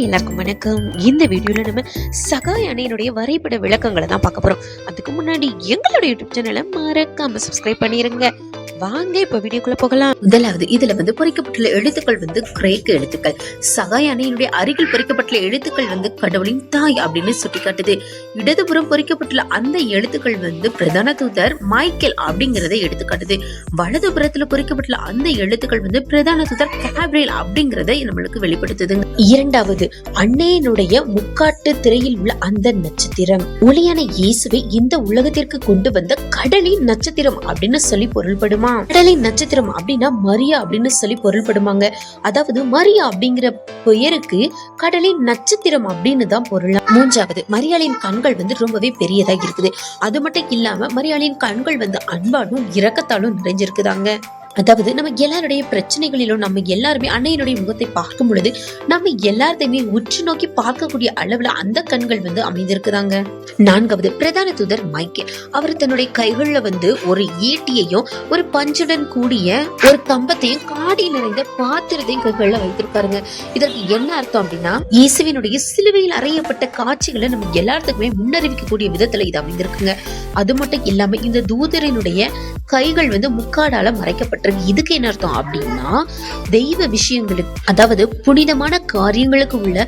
எல்லாருக்கும் வணக்கம் இந்த வீடியோல நம்ம சகாய் அணையினுடைய வரைபட விளக்கங்களை தான் பார்க்க போறோம். அதுக்கு முன்னாடி எங்களோட யூடியூப் சேனலை மறக்காம சப்ஸ்கிரைப் பண்ணிருங்க. வாங்க இப்ப வீடியோக்குள்ள போகலாம். முதலாவது இதுல வந்து பொறிக்கப்பட்டுள்ள எழுத்துக்கள் வந்து கிரேக்க எழுத்துக்கள். சகாய் அணையினுடைய அருகில் பொறிக்கப்பட்டுள்ள எழுத்துக்கள் வந்து கடவுளின் தாய் அப்படின்னு சுட்டிக்காட்டுது. இடதுபுறம் பொறிக்கப்பட்டுள்ள அந்த எழுத்துக்கள் வந்து பிரதான தூதர் மைக்கேல் அப்படிங்கறத எடுத்துக்காட்டுது. வலதுபுறத்துல பொறிக்கப்பட்டுள்ள அந்த எழுத்துக்கள் வந்து பிரதான தூதர் கேப்ரியல் அப்படிங்கறத நம்மளுக்கு வெளிப்படுத்துதுங்க. இரண்டாவது அன்னையினுடைய முக்காட்டு திரையில் உள்ள அந்த நட்சத்திரம். ஒளியான இயேசுவை இந்த உலகத்திற்கு கொண்டு வந்த கடலின் நட்சத்திரம் அப்படின்னு சொல்லி பொருள்படுமா? கடலின் நட்சத்திரம் அப்படின்னா மரியா அப்படின்னு சொல்லி பொருள்படுமாங்க. அதாவது மரியா அப்படிங்கிற பெயருக்கு கடலின் நட்சத்திரம் அப்படின்னு தான் பொருளா மூன்றாவது மரியாளின் கண்கள் வந்து ரொம்பவே பெரியதா இருக்குது. அது மட்டும் இல்லாம மரியாளின் கண்கள் வந்து அன்பாலும் இரக்கத்தாலும் நிறைஞ்சிருக்குதாங்க. அதாவது நம்ம எல்லாருடைய பிரச்சனைகளிலும் நம்ம எல்லாருமே அன்னையினுடைய முகத்தை பார்க்கும் பொழுது நம்ம எல்லாத்தையுமே உற்று நோக்கி பார்க்கக்கூடிய அளவுல அந்த கண்கள் வந்து அமைந்திருக்குதாங்க. நான்காவது பிரதான தூதர் மைக்கேல். அவர் தன்னுடைய கைகள்ல வந்து ஒரு ஈட்டியையும் ஒரு பஞ்சுடன் கூடிய ஒரு கம்பத்தையும் காடி நிறைந்த பாத்திரத்தையும் கைகள்ல வைத்திருக்காருங்க. இதற்கு என்ன அர்த்தம் அப்படின்னா இயேசுவினுடைய சிலுவையில் அறையப்பட்ட காட்சிகளை நம்ம எல்லாத்துக்குமே முன்னறிவிக்கக்கூடிய விதத்துல இது அமைந்திருக்குங்க. அது மட்டும் இல்லாம இந்த தூதரினுடைய கைகள் வந்து முக்காடால மறைக்கப்பட்டிருக்கு. இதுக்கு என்ன அர்த்தம் அப்படின்னா தெய்வ விஷயங்களுக்கு அதாவது புனிதமான காரியங்களுக்கு உள்ள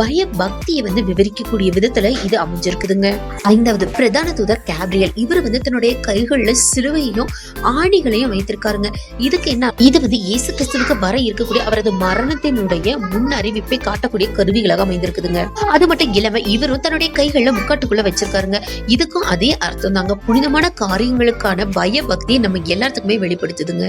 பய பக்தியை வந்து விவரிக்கக்கூடிய விதத்துல இது அமைஞ்சிருக்குதுங்க. ஐந்தாவது பிரதான தூதர் கேப்ரியல். இவர் வந்து தன்னுடைய கைகள்ல சிலுவையும் ஆணிகளையும் வைத்திருக்காருங்க. இதுக்கு என்ன இது வந்து இயேசு கிறிஸ்துவுக்கு வர இருக்கக்கூடிய அவரது மரணத்தினுடைய முன் அறிவிப்பை காட்டக்கூடிய கருவிகளாக அமைந்திருக்குதுங்க. அது மட்டும் இல்லாம இவரும் தன்னுடைய கைகள்ல முக்காட்டுக்குள்ள வச்சிருக்காருங்க. இதுக்கும் அதே அர்த்தம் தாங்க. புனிதமான காரியங்களுக்கான பய சக்தி நம்ம எல்லாத்துக்குமே வெளிப்படுத்துதுங்க.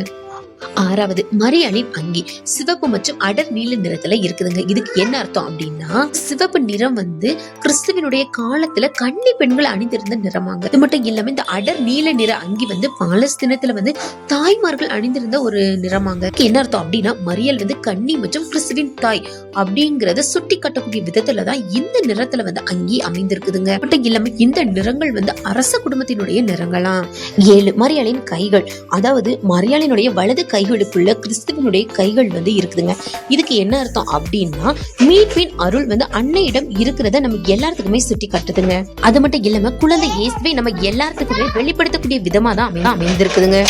ஆறாவது மரியாளின் அங்கி சிவப்பு மற்றும் அடர் நீல நிறத்துல இருக்குதுங்க. இதுக்கு என்ன அர்த்தம் அப்படின்னா சிவப்பு நிறம் வந்து கிறிஸ்துவனுடைய காலத்துல கன்னி பெண்கள் அணிந்திருந்த நிறமாங்க. இது மட்டும் இல்லாம இந்த அடர் நீல நிற அங்கி வந்து பாலஸ்தீனத்துல வந்து தாய்மார்கள் அணிந்திருந்த ஒரு நிறமாங்க. என்ன அர்த்தம் அப்படின்னா மரியல் வந்து கன்னி மற்றும் கிறிஸ்துவின் தாய் அப்படிங்கறத சுட்டி காட்டக்கூடிய விதத்துலதான் இந்த நிறத்துல வந்து அங்கி அமைந்திருக்குதுங்க. மட்டும் இல்லாம இந்த நிறங்கள் வந்து அரச குடும்பத்தினுடைய நிறங்களாம் ஏழு மரியாளின் கைகள். அதாவது மரியாளினுடைய வலது கைகளுக்குள்ள கிறிஸ்துவனுடைய கைகள் வந்து இருக்குதுங்க. இதுக்கு என்ன அர்த்தம் அப்படின்னா மீட்பின் அருள் வந்து அன்னையிடம் இருக்கிறத நம்ம எல்லாத்துக்குமே சுட்டி காட்டுதுங்க. அது மட்டும் இல்லாம குழந்தை இயேசுவை நம்ம எல்லாத்துக்குமே வெளிப்படுத்தக்கூடிய விதமா தான் அமை- அமைந்திருக்குதுங்க.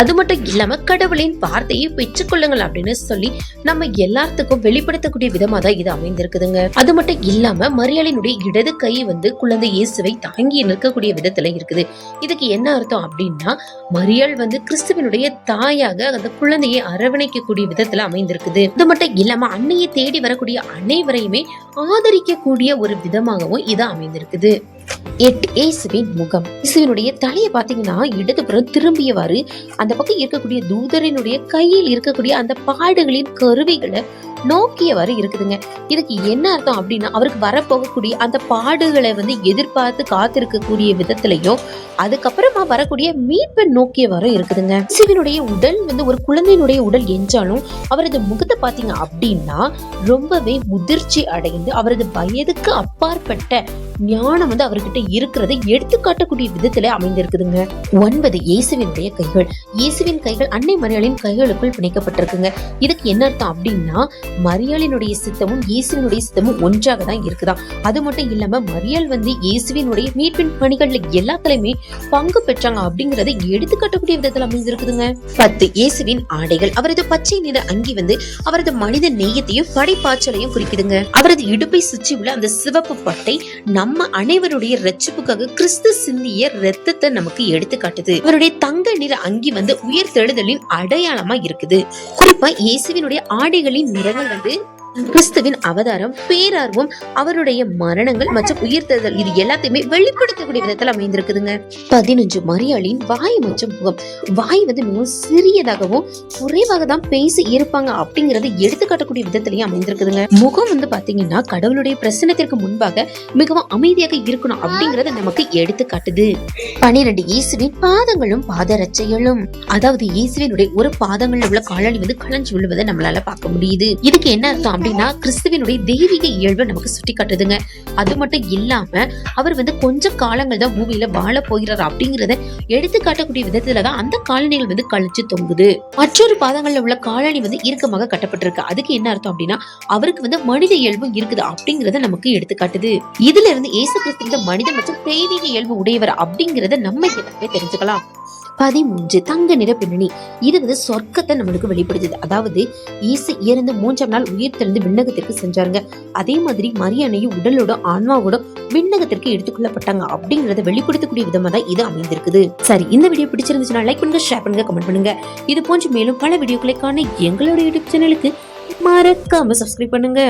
அது மட்டும் இல்லாம கடவுளின் வார்த்தையை பெற்றுக்கொள்ளுங்கள் அப்படின்னு சொல்லி நம்ம எல்லாத்துக்கும் வெளிப்படுத்தக்கூடிய விதமா தான் இது அமைந்திருக்குதுங்க. அது மட்டும் இல்லாம மரியாளினுடைய இடது கை வந்து குழந்தை இயேசுவை தாங்கி நிற்கக்கூடிய விதத்துல இருக்குது. இதுக்கு என்ன அர்த்தம் அப்படின்னா மரியாள் வந்து கிறிஸ்துவனுடைய தாயாக அந்த குழந்தையை அரவணைக்கக்கூடிய விதத்துல அமைந்திருக்குது. இது மட்டும் இல்லாம அன்னையை தேடி வரக்கூடிய அனைவரையுமே ஆதரிக்கக்கூடிய ஒரு விதமாகவும் இது அமைந்திருக்குது. எட்டு இயேசுவின் முகம். இயேசுவினுடைய தலையை பாத்தீங்கன்னா இடதுபுறம் திரும்பியவாறு அந்த பக்கம் இருக்கக்கூடிய தூதரினுடைய கையில் இருக்கக்கூடிய அந்த பாடுகளின் கருவிகளை நோக்கியவாறு இருக்குதுங்க. இதுக்கு என்ன அர்த்தம் அப்படின்னா அவருக்கு வரப்போகக்கூடிய அந்த பாடுகளை வந்து எதிர்பார்த்து காத்திருக்கக்கூடிய விதத்திலையும் அதுக்கப்புறமா வரக்கூடிய மீட்பை நோக்கியவாறு இருக்குதுங்க. இசுவினுடைய உடல் வந்து ஒரு குழந்தையினுடைய உடல் என்றாலும் அவரது முகத்தை பார்த்தீங்க அப்படின்னா ரொம்பவே முதிர்ச்சி அடைந்து அவரது வயதுக்கு அப்பாற்பட்ட ஞானம் வந்து அவர்கிட்ட இருக்கிறதை எடுத்து காட்டக்கூடிய விதத்துல அமைந்திருக்குதுங்க. ஒன்பது இயேசுவினுடைய கைகள். இயேசுவின் கைகள் அன்னை மரியாளின் கைகளுக்குள் பிணைக்கப்பட்டிருக்குங்க. இதுக்கு என்ன அர்த்தம் அப்படின்னா மரியாளினுடைய சித்தமும் இயேசுவினுடைய சித்தமும் ஒன்றாக தான் இருக்குதா அது மட்டும் இல்லாம மரியாள் வந்து இயேசுவினுடைய மீட்பின் பணிகள்ல எல்லாத்துலயுமே பங்கு பெற்றாங்க அப்படிங்கறத எடுத்துக்காட்டக்கூடிய விதத்துல அமைந்திருக்குதுங்க. பத்து இயேசுவின் ஆடைகள். அவரது பச்சை நிற அங்கி வந்து அவரது மனித நேயத்தையும் படைப்பாச்சலையும் குறிக்குதுங்க. அவரது இடுப்பை சுற்றி உள்ள அந்த சிவப்பு பட்டை நம்ம அனைவருடைய ரட்சிப்புக்காக கிறிஸ்து சிந்திய ரத்தத்தை நமக்கு எடுத்து காட்டுது அவருடைய தங்க நிற அங்கி வந்து உயிர் தெழுதலின் அடையாளமா இருக்குது. குறிப்பா இயேசுவினுடைய ஆடைகளின் நிறங்கள் வந்து கிறிஸ்துவின் அவதாரம் பேரார்வம் அவருடைய மரணங்கள் மற்றும் உயிர்த்தெழுதல் இது எல்லாத்தையுமே வெளிப்படுத்தக்கூடிய விதத்தில் அமைந்திருக்குதுங்க. பதினஞ்சு மரியாளின் வாய் மற்றும் முகம். வாய் வந்து மிகவும் சிறியதாகவும் குறைவாக தான் பேசி இருப்பாங்க அப்படிங்கறத எடுத்து காட்டக்கூடிய விதத்திலையும் அமைந்திருக்குதுங்க. முகம் வந்து பாத்தீங்கன்னா கடவுளுடைய பிரசனத்திற்கு முன்பாக மிகவும் அமைதியாக இருக்கணும் அப்படிங்கறத நமக்கு எடுத்து காட்டுது பனிரெண்டு இயேசுவின் பாதங்களும் பாதரச்சைகளும் அதாவது இயேசுவினுடைய ஒரு பாதங்கள்ல உள்ள காலணி வந்து களைஞ்சு விழுவதை நம்மளால பார்க்க முடியுது. இதுக்கு என்ன அர்த்தம் அப்படின்னா கிறிஸ்துவனுடைய தெய்வீக இயல்பை நமக்கு சுட்டி காட்டுதுங்க அது மட்டும் இல்லாம அவர் வந்து கொஞ்ச காலங்கள் தான் பூமியில வாழ போகிறார் அப்படிங்கறத எடுத்து காட்டக்கூடிய விதத்துல தான் அந்த காலணிகள் வந்து கழிச்சு தொங்குது. மற்றொரு பாதங்கள்ல உள்ள காலணி வந்து இறுக்கமாக கட்டப்பட்டிருக்கு. அதுக்கு என்ன அர்த்தம் அப்படின்னா அவருக்கு வந்து மனித இயல்பு இருக்குது அப்படிங்கறத நமக்கு எடுத்து காட்டுது. இதுல இருந்து இயேசு கிறிஸ்து இந்த மனித மற்றும் தெய்வீக இயல்பு உடையவர் அப்படிங்கறத நம்ம எல்லாமே தெரிஞ்சுக்கலாம். பதிமூன்று தங்க நிற பின்னணி இது வந்து சொர்க்கத்தை நம்மளுக்கு வெளிப்படுத்துது அதாவது இயேசு இறந்து மூன்றாம் நாள் உயிர் தெளிந்து விண்ணகத்திற்கு செஞ்சாருங்க அதே மாதிரி மரியானையும் உடலோட ஆன்மாவோட விண்ணகத்திற்கு எடுத்துக்கொள்ளப்பட்டாங்க அப்படிங்கறத வெளிப்படுத்தக்கூடிய விதமா தான் இது அமைந்திருக்குது. சரி இந்த வீடியோ பிடிச்சிருந்துச்சுன்னா லைக் பண்ணுங்க ஷேர் பண்ணுங்க கமெண்ட் பண்ணுங்க. இது போன்று மேலும் பல வீடியோக்களை காண எங்களோட யூடியூப் சேனலுக்கு மறக்காம சப்ஸ்கிரைப் பண்ணுங்க.